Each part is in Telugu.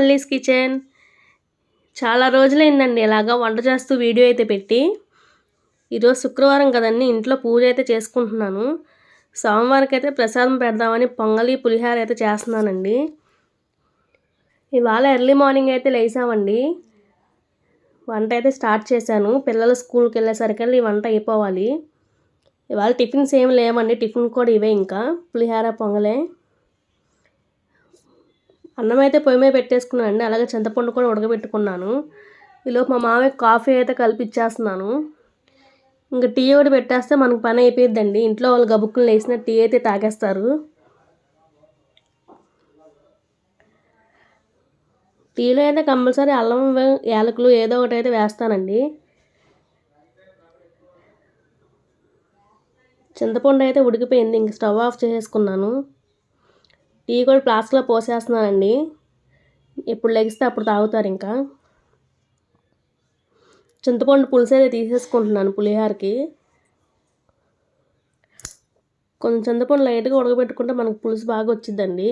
వల్లీస్ కిచెన్. చాలా రోజులైందండి ఇలాగా వంట చేస్తూ వీడియో అయితే పెట్టి. ఈరోజు శుక్రవారం కదండి ఇంట్లో పూజ అయితే చేసుకుంటున్నాను. సోమవారికి అయితే ప్రసాదం పెడదామని పొంగలి పులిహార అయితే చేస్తున్నానండి. ఇవాళ ఎర్లీ మార్నింగ్ అయితే లేసామండి వంట అయితే స్టార్ట్ చేశాను. పిల్లలు స్కూల్కి వెళ్ళేసరికి ఈ వంట అయిపోవాలి. ఇవాళ టిఫిన్స్ ఏమి లేవండి టిఫిన్ కూడా ఇవే ఇంకా. పులిహార పొంగలే. అన్నం అయితే పొయ్యి మీద పెట్టేసుకున్నానండి. అలాగే చింతపండు కూడా ఉడకబెట్టుకున్నాను. ఈలోపు మా మామయ్య కాఫీ అయితే కలిపిచ్చేస్తున్నాను. ఇంకా టీ ఒకటి పెట్టేస్తే మనకు పని అయిపోయిద్దండి. ఇంట్లో వాళ్ళు గబుక్కులు వేసిన టీ అయితే తాగేస్తారు. టీలో అయితే కంపల్సరీ అల్లం యాలకులు ఏదో ఒకటి అయితే వేస్తానండి. చింతపండు అయితే ఉడికిపోయింది. ఇంక స్టవ్ ఆఫ్ చేసేసుకున్నాను. టీ కూడా ప్లాస్క్లో పోసేస్తున్నానండి. ఎప్పుడు లెగిస్తే అప్పుడు తాగుతారు ఇంకా. చింతపండు పులుసు అయితే తీసేసుకుంటున్నాను పులిహారకి. కొంచెం చింతపండు లైట్గా ఉడకబెట్టుకుంటే మనకు పులుసు బాగా వచ్చిందండి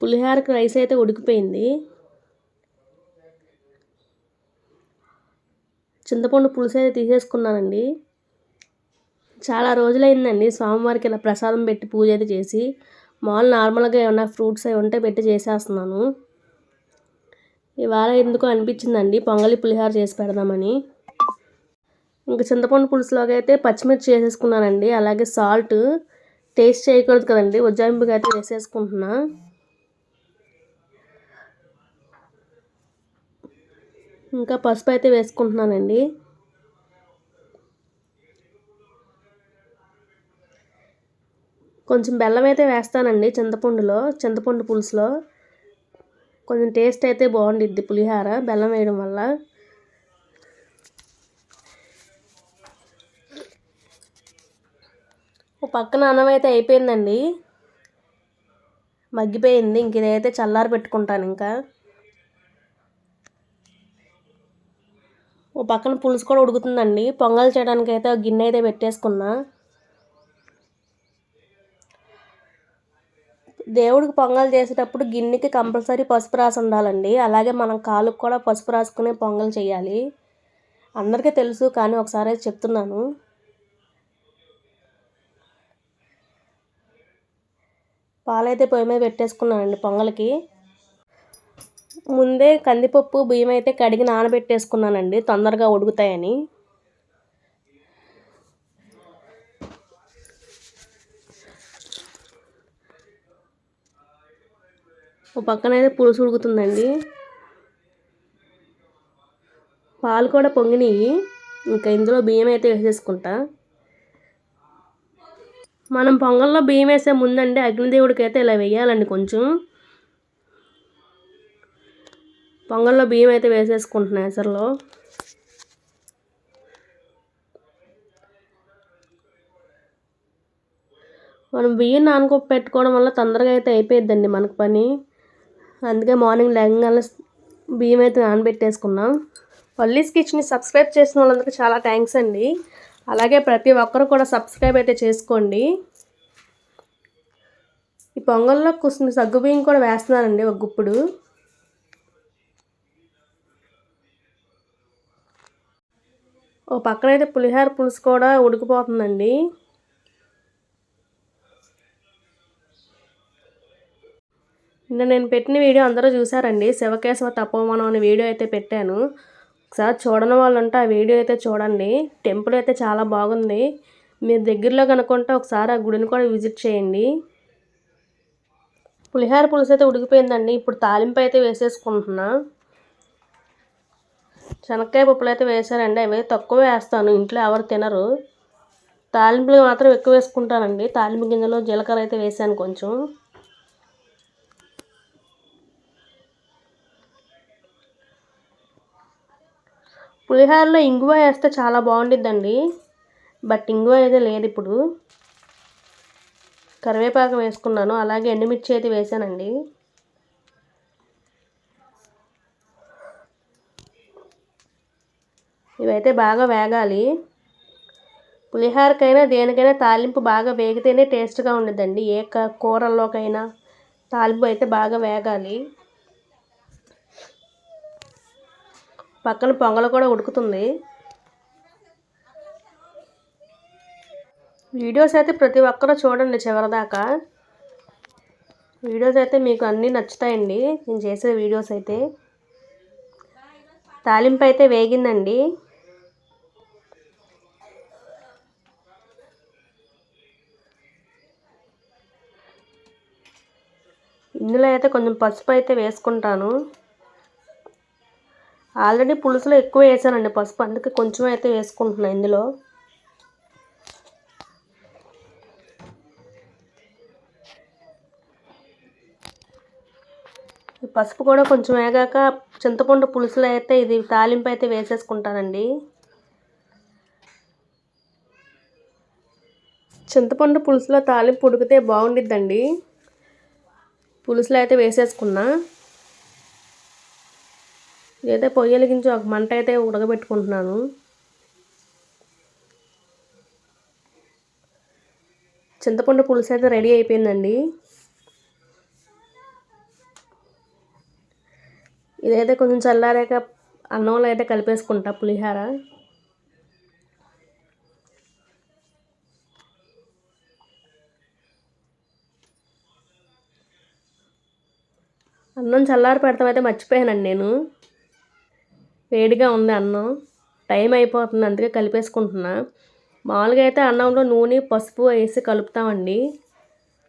పులిహారకి రైస్ అయితే ఉడికిపోయింది. చింతపండు పులుసు అయితే తీసేసుకున్నానండి. చాలా రోజులైందండి. స్వామివారికి ఇలా ప్రసాదం పెట్టి పూజ అయితే చేసి మామూలు నార్మల్గా ఏమన్నా ఫ్రూట్స్ అవి ఉంటే పెట్టి చేసేస్తున్నాను. ఇవాళ ఎందుకో అనిపించిందండి పొంగలి పులిహార చేసి పెడదామని. ఇంకా చింతపండు పులుసులోకి అయితే పచ్చిమిర్చి వేసేసుకున్నానండి అలాగే సాల్ట్ టేస్ట్ చేయకూడదు కదండి ఉజ్జాయింపుగా అయితే వేసేసుకుంటున్నా. ఇంకా పసుపు అయితే వేసుకుంటున్నానండి. కొంచెం బెల్లం అయితే వేస్తానండి చింతపండులో చింతపండు పులుసులో. కొంచెం టేస్ట్ అయితే బాగుండిద్ది పులిహార బెల్లం వేయడం వల్ల. ఓ పక్కన అన్నం అయితే అయిపోయిందండి. మగ్గిపోయింది ఇంక ఇదైతే చల్లారి పెట్టుకుంటాను ఇంకా. ఓ పక్కన పులుసు కూడా ఉడుకుతుందండి. పొంగల్ చేయడానికి అయితే గిన్నె అయితే పెట్టేసుకున్నా. దేవుడికి పొంగల్ చేసేటప్పుడు గిన్నెకి కంపల్సరీ పసుపు రాసి ఉండాలండి. అలాగే మనం కాలుకు కూడా పసుపు రాసుకుని పొంగల్ చేయాలి. అందరికీ తెలుసు కానీ ఒకసారి చెప్తున్నాను. పాలైతే పొయ్యి మీద పెట్టేసుకున్నానండి పొంగల్కి. ముందే కందిపప్పు బియ్యం అయితే కడిగి నానబెట్టేసుకున్నానండి తొందరగా ఉడుకుతాయని. ఒక పక్కన అయితే పులుసు ఉడుకుతుందండి. పాలు కూడా పొంగినాయి. ఇంకా ఇందులో బియ్యం అయితే వేసేసుకుంటా. మనం పొంగల్లో బియ్యం వేసే ముందండి అగ్నిదేవుడికి అయితే ఇలా వేయాలండి కొంచెం. పొంగల్లో బియ్యం అయితే వేసేసుకుంటున్నాయి ఎసరులో. మనం బియ్యం నానుకో పెట్టుకోవడం వల్ల తొందరగా అయితే అయిపోయిద్దండి మనకు పని. అందుకే మార్నింగ్ లేకగానే బియ్యం అయితే నానబెట్టేసుకున్నాం. వల్లీస్ కిచెన్ని సబ్స్క్రైబ్ చేసిన వాళ్ళందరికీ చాలా థ్యాంక్స్ అండి. అలాగే ప్రతి ఒక్కరు కూడా సబ్స్క్రైబ్ అయితే చేసుకోండి. ఈ పొంగల్లో కూర్చుని సగ్గు బియ్యం కూడా వేస్తున్నానండి ఒక గుప్పుడు. ఓ పక్కనైతే పులిహార పులుసు కూడా ఉడికిపోతుందండి. నిన్న నేను పెట్టిన వీడియో అందరూ చూసారండి శివకేశవ తపోవనం అనే వీడియో అయితే పెట్టాను. ఒకసారి చూడని వాళ్ళు ఉంటే ఆ వీడియో అయితే చూడండి. టెంపుల్ అయితే చాలా బాగుంది. మీరు దగ్గరలో కనుక్కుంటే ఒకసారి ఆ గుడిని కూడా విజిట్ చేయండి. పులిహార పులుసు అయితే ఉడికిపోయిందండి. ఇప్పుడు తాలింపు అయితే వేసేసుకుంటున్నా. శనక్కాయ పప్పులు అయితే వేసారండి అవి తక్కువ వేస్తాను. ఇంట్లో ఎవరు తినరు. తాలింపులు మాత్రం ఎక్కువ వేసుకుంటానండి. తాలింపు గింజలు జీలకర్ర అయితే వేసాను కొంచెం. పులిహోరలో ఇంగువ వేస్తే చాలా బాగుండిద్దండి. బట్ ఇంగువ అయితే లేదు ఇప్పుడు. కరివేపాకు వేసుకున్నాను. అలాగే ఎండుమిర్చి అయితే వేసానండి. ఇవైతే బాగా వేగాలి. పులిహోరకైనా దేనికైనా తాలింపు బాగా వేగితేనే టేస్ట్గా ఉండదండి ఏ కూరల్లోకైనా తాలింపు అయితే బాగా వేగాలి. పక్కన పొంగలు కూడా ఉడుకుతుంది. వీడియోస్ అయితే ప్రతి ఒక్కరూ చూడండి చివరిదాకా. వీడియోస్ అయితే మీకు అన్నీ నచ్చుతాయండి. నేను చేసే వీడియోస్ అయితే. తాలింపు అయితే వేగిందండి. ఇందులో అయితే కొంచెం పసుపు అయితే వేసుకుంటాను. ఆల్రెడీ పులుసులో ఎక్కువ వేసానండి పసుపు అందుకే కొంచెం అయితే వేసుకుంటున్నాను ఇందులో. పసుపు కూడా కొంచెం వేగాక చింతపండు పులుసులో అయితే ఇది తాలింపు అయితే వేసేసుకుంటానండి. చింతపండు పులుసులో తాలింపు ఉడికితే బాగుండిద్దండి. పులుసులో అయితే వేసేసుకున్నా. లేదా పొయ్యి వెలిగించి ఒక మంట అయితే ఉడకబెట్టుకుంటున్నాను. చింతపండు పులుసు అయితే రెడీ అయిపోయిందండి. ఇదైతే కొంచెం చల్లారాక అన్నంలో అయితే కలిపేసుకుంటా పులిహార. అన్నం చల్లారి పెడతామైతే మర్చిపోయానండి నేను. వేడిగా ఉంది అన్నం. టైం అయిపోతుంది అందుకే కలిపేసుకుంటున్నా. మామూలుగా అయితే అన్నంలో నూనె పసుపు వేసి కలుపుతామండి.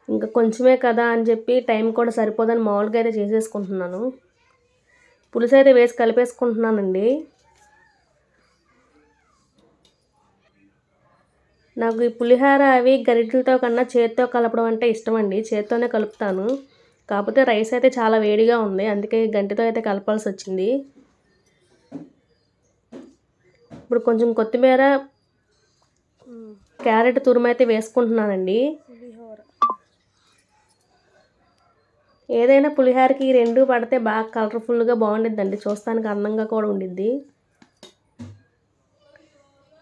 ఇంకా కొంచెమే కదా అని చెప్పి టైం కూడా సరిపోదని మామూలుగా అయితే చేసేసుకుంటున్నాను. పులుసు అయితే వేసి కలిపేసుకుంటున్నానండి. నాకు ఈ పులిహార అవి గరిటెలతో కన్నా చేతితో కలపడం అంటే ఇష్టం అండి చేతితోనే కలుపుతాను. కాకపోతే రైస్ అయితే చాలా వేడిగా ఉంది అందుకే గంటితో అయితే కలపాల్సి వచ్చింది. ఇప్పుడు కొంచెం కొత్తిమీర క్యారెట్ తురుమైతే వేసుకుంటున్నానండి. ఏదైనా పులిహోరకి రెండు పడితే బాగా కలర్ఫుల్గా బాగుండిద్దండి. చూస్తానికి అందంగా కూడా ఉండిద్ది.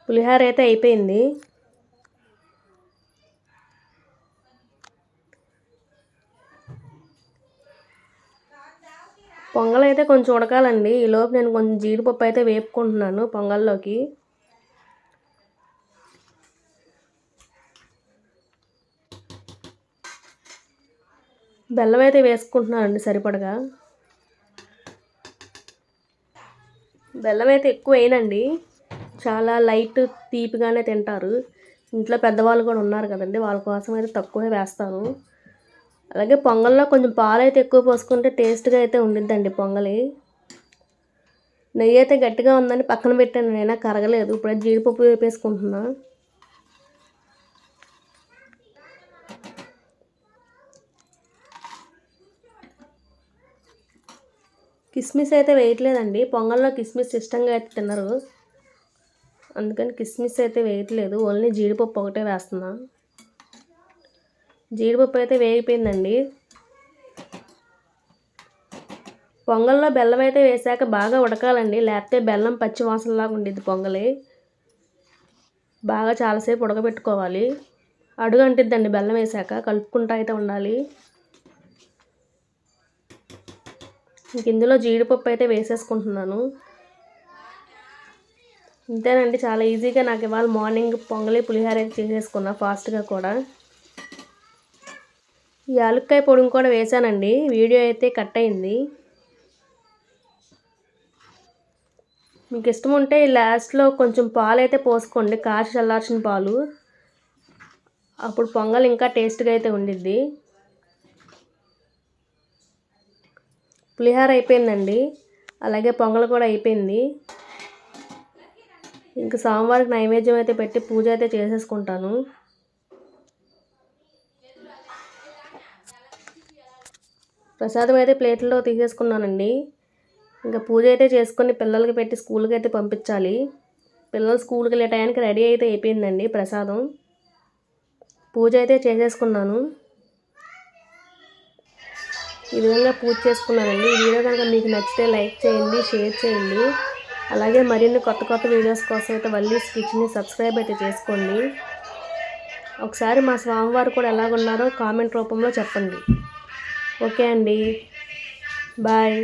పులిహోర అయితే అయిపోయింది. పొంగల్ అయితే కొంచెం ఉడకాలండి. ఈలోపు నేను కొంచెం జీడిపప్పు అయితే వేపుకుంటున్నాను పొంగల్లోకి. బెల్లం అయితే వేసుకుంటున్నానండి సరిపడగా. బెల్లం అయితే ఎక్కువ వేయనండి. చాలా లైట్ తీపిగానే తింటారు. ఇంట్లో పెద్దవాళ్ళు కూడా ఉన్నారు కదండి వాళ్ళ కోసం అయితే తక్కువే వేస్తాను. అలాగే పొంగల్లో కొంచెం పాలు అయితే ఎక్కువ పోసుకుంటే టేస్ట్గా అయితే ఉండిద్దండి పొంగలి. నెయ్యి అయితే గట్టిగా ఉందని పక్కన పెట్టాను నేను కరగలేదు. ఇప్పుడే జీడిపప్పు వేపేసుకుంటున్నా. కిస్మిస్ అయితే వేయట్లేదండి. పొంగల్లో కిస్మిస్ ఇష్టంగా అయితే తిన్నారు అందుకని కిస్మిస్ అయితే వేయట్లేదు. ఓన్లీ జీడిపప్పు ఒకటే వేస్తున్నా. జీడిపప్పు అయితే వేగిపోయిందండి. పొంగల్లో బెల్లం అయితే వేసాక బాగా ఉడకాలండి. లేకపోతే బెల్లం పచ్చి వాసనలాగా ఉండిద్ది పొంగలి. బాగా చాలాసేపు ఉడకబెట్టుకోవాలి. అడుగు అంటిద్దండి బెల్లం వేసాక. కలుపుకుంటూ అయితే ఉండాలి. ఇంక ఇందులో జీడిపప్పు అయితే వేసేసుకుంటున్నాను. ఇంతేనండి చాలా ఈజీగా నాకు ఇవాళ మార్నింగ్ పొంగలి పులిహోర అయితే చేసేసుకున్నా ఫాస్ట్గా కూడా. యాలక్కాయ పొడిని కూడా వేసానండి వీడియో అయితే కట్ అయింది. మీకు ఇష్టం ఉంటే లాస్ట్లో కొంచెం పాలు అయితే పోసుకోండి. కాచి చల్లార్చిన పాలు. అప్పుడు పొంగల్ ఇంకా టేస్ట్గా అయితే ఉండిద్ది. పులిహార అయిపోయిందండి. అలాగే పొంగల్ కూడా అయిపోయింది. ఇంకా సోమవారికి నైవేద్యం అయితే పెట్టి పూజ అయితే చేసేసుకుంటాను. ప్రసాదం అయితే ప్లేట్లో తీసేసుకున్నానండి. ఇంకా పూజ అయితే చేసుకొని పిల్లలకి పెట్టి స్కూల్కి అయితే పంపించాలి. పిల్లలు స్కూల్కి వెళ్ళే టయానికి రెడీ అయితే అయిపోయిందండి ప్రసాదం. పూజ అయితే చేసేసుకున్నాను. ఈ విధంగా పూజ చేసుకున్నానండి. ఈ వీడియో కనుక మీకు నచ్చితే లైక్ చేయండి షేర్ చేయండి. అలాగే మరిన్ని కొత్త కొత్త వీడియోస్ కోసం అయితే వల్లీస్ కిచెన్ని సబ్స్క్రైబ్ అయితే చేసుకోండి. ఒకసారి మా స్వామివారు కూడా ఎలాగున్నారో కామెంట్ రూపంలో చెప్పండి. ఓకే అండి. బాయ్.